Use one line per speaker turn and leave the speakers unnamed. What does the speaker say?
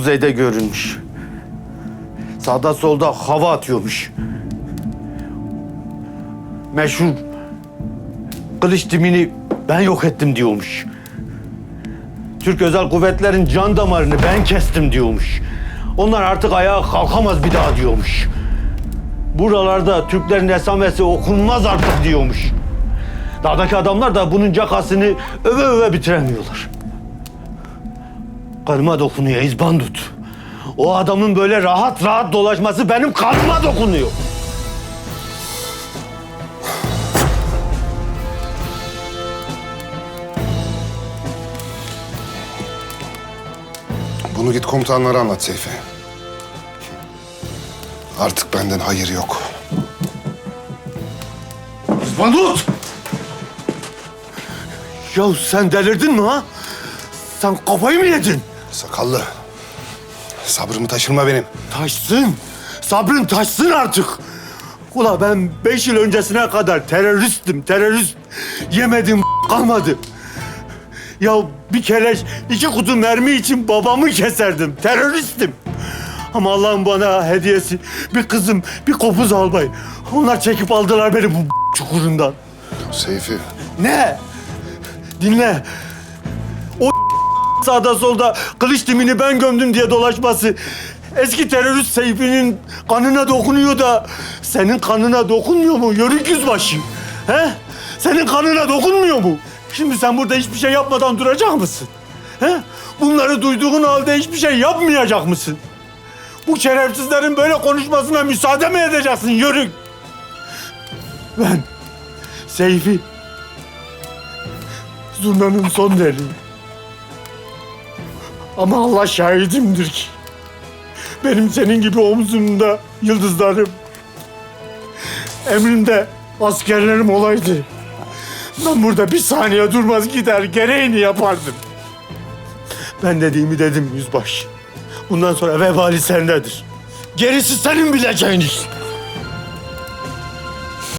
kuzeyde görülmüş. Sağda solda hava atıyormuş. Meşhur kılıç timini ben yok ettim diyormuş. Türk özel kuvvetlerin can damarını ben kestim diyormuş. Onlar artık ayağa kalkamaz bir daha diyormuş. Buralarda Türklerin esamesi okunmaz artık diyormuş. Dağdaki adamlar da bunun cakasını öve öve bitiremiyorlar. Kanıma dokunuyor İzbandut. O adamın böyle rahat rahat dolaşması benim kanıma dokunuyor.
Bunu git komutanlara anlat Seyfi. Artık benden hayır yok.
İzbandut! Ya sen delirdin mi ha? Sen kafayı mı yedin?
Sakallı. Sabrımı taşırma benim.
Taşsın. Sabrın taşsın artık. Ula ben beş yıl öncesine kadar teröristim, terörist. Yemedim kalmadı. Ya bir kere iki kutu mermi için babamı keserdim. Teröristim. Ama Allah'ın bana hediyesi bir kızım, bir kopuz albay. Onlar çekip aldılar beni bu çukurundan.
Seyfi.
Ne? Dinle. Sağda solda kılıç dimini ben gömdüm diye dolaşması eski terörist Seyfi'nin kanına dokunuyor da senin kanına dokunmuyor mu yörük yüzbaşı? He? Senin kanına dokunmuyor mu? Şimdi sen burada hiçbir şey yapmadan duracak mısın? He? Bunları duyduğun halde hiçbir şey yapmayacak mısın? Bu şerefsizlerin böyle konuşmasına müsaade mi edeceksin yörük? Ben Seyfi Zurna'nın son deli. Ama Allah şahidimdir ki benim senin gibi omzumda yıldızlarım, emrimde askerlerim olaydı. Ben burada bir saniye durmaz gider gereğini yapardım. Ben dediğimi dedim yüzbaşı. Bundan sonra vebali sendedir. Gerisi senin bileceğin iş.